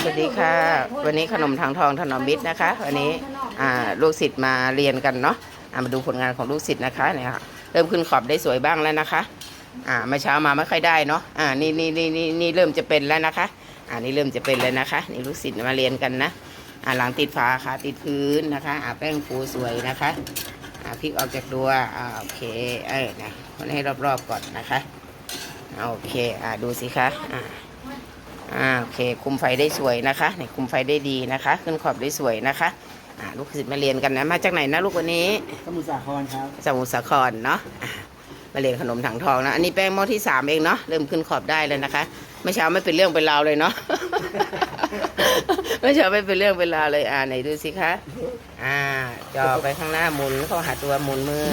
สวัสดีค่ะ วันนี้ขนมทางทองถนอมมิตรนะคะ วันนี้ลูกศิษย์มาเรียนกันเนาะมาดูผลงานของลูกศิษย์นะคะเนี่ยค่ะเริ่มขึ้นขอบได้สวยบ้างแล้วนะคะ อ่าเมื่อเช้ามาไม่ค่อยได้เนาะอ่านี่นี่นี่นี่นี่เริ่มจะเป็นแล้วนะคะอ่านี่เริ่มจะเป็นแล้วนะคะ นี่ลูกศิษย์มาเรียนกันนะอ่าหลังติดฝาค่ะติดพื้นนะคะอ่าแป้งฟูสวยนะคะอ่าพลิกออกจากตัวอ่าโอเคเอ้ยนะคนให้รอบๆก่อนนะคะโอเคอ่าดูสิคะอ่า อ่าโอเค คุมไฟได้สวยนะคะนี่คุมไฟได้ดีนะคะ ขึ้นขอบได้สวยนะคะอ่าลูกศิษย์มาเรียนกันนะ มาจากไหนนะลูกวันนี้สมุทรสาครครับสมุทรสาครเนาะอ่ามาเรียนขนมถังทองนะ อันนี้แป้งหม้อที่สามเองเนาะเริ่มขึ้นขอบได้เลยนะคะเมื่อเช้าไม่เป็นเรื่องเป็นราวเลยเนาะ เมื่อเช้าไม่เป็นเรื่องเป็นราวเลยอ่าไหนดูสิคะ อ่าจอไปข้างหน้าหมุนเข้าหาตัวหมุนมือ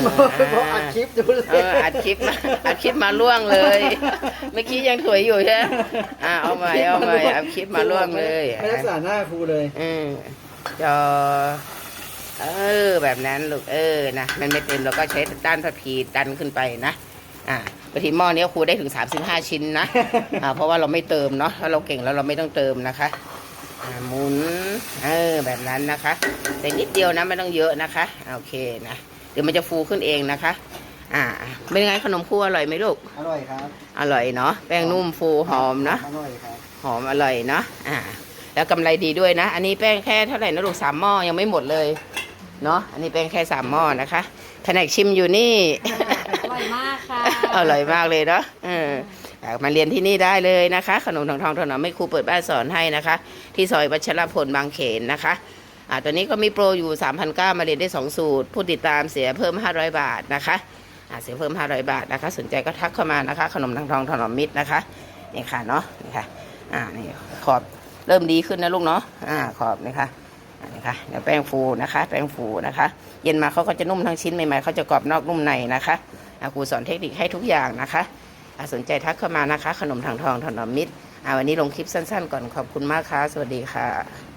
เพราะอัดคลิปดูเลยเอออัดคลิปมาอัดคลิปมาล่วงเลยเมื่อกี้ยังสวยอยู่ใช่ไหมอ่าเอาใหม่เอาใหม่เอาคลิปมาล่วงเลยไม่รักษาหน้าครูเลย อืมจอเออแบบนั้นลูกเออนะมันไม่เต็มเราก็ใช้ด้านพับพีดันขึ้นไปนะ อ่า บางทีหม้อนี้ครูได้ถึง 35 ชิ้นนะอ่าเพราะว่าเราไม่เติมเนาะถ้าเราเก่งแล้วเราไม่ต้องเติมนะคะอ่าหมุนเออแบบนั้นนะคะแต่นิดเดียวนะไม่ต้องเยอะนะคะโอเคนะเดี๋ยวมันจะฟูขึ้นเองนะคะ อ่าเป็นไงขนมครูอร่อยไหมลูกอร่อยครับอร่อยเนาะแป้งนุ่มฟูหอมเนาะอร่อยครับหอมอร่อยเนาะอ่า แล้วกำไรดีด้วยนะ อันนี้แป้งแค่เท่าไหร่นะลูกสามหม้อยังไม่หมดเลยเนาะอันนี้แป้งแค่สามหม้อนะคะแผนกชิมอยู่นี่อ ร่อยมากค่ะ อร่อยมากเลยเนาะเอออยากมาเรียนที่นี่ได้เลยนะคะ ขนมทองทองถนอมไม่ครูเปิดบ้านสอนให้นะคะ ที่ซอยวัชรพลบางเขนนะคะอ่าตอนนี้ก็มีโปรอยู่ 3,900 มาเรียนได้ 2 สูตร ผู้ติดตามเสียเพิ่ม 500 บาทนะคะอ่าเสียเพิ่ม 500 บาทนะคะ สนใจก็ทักเข้ามานะคะ ขนมทองทองถนอมมิตรนะคะนี่ค่ะเนาะนี่ค่ะอ่านี่ขอบเริ่มดีขึ้นนะลูกเนาะอ่าขอบนี่ค่ะอ่านี่ค่ะเดี๋ยวแป้งฟูนะคะ แป้งฟูนะคะ เย็นมาเขาก็จะนุ่มทั้งชิ้นใหม่ๆเขาจะกรอบนอกนุ่มในนะคะอ่า ครูสอนเทคนิคให้ทุกอย่างนะคะสนใจทักเข้ามานะคะ ขนมถังทองถนอมมิตรอ่าวันนี้ลงคลิปสั้นๆ ก่อนขอบคุณมากค่ะ สวัสดีค่ะ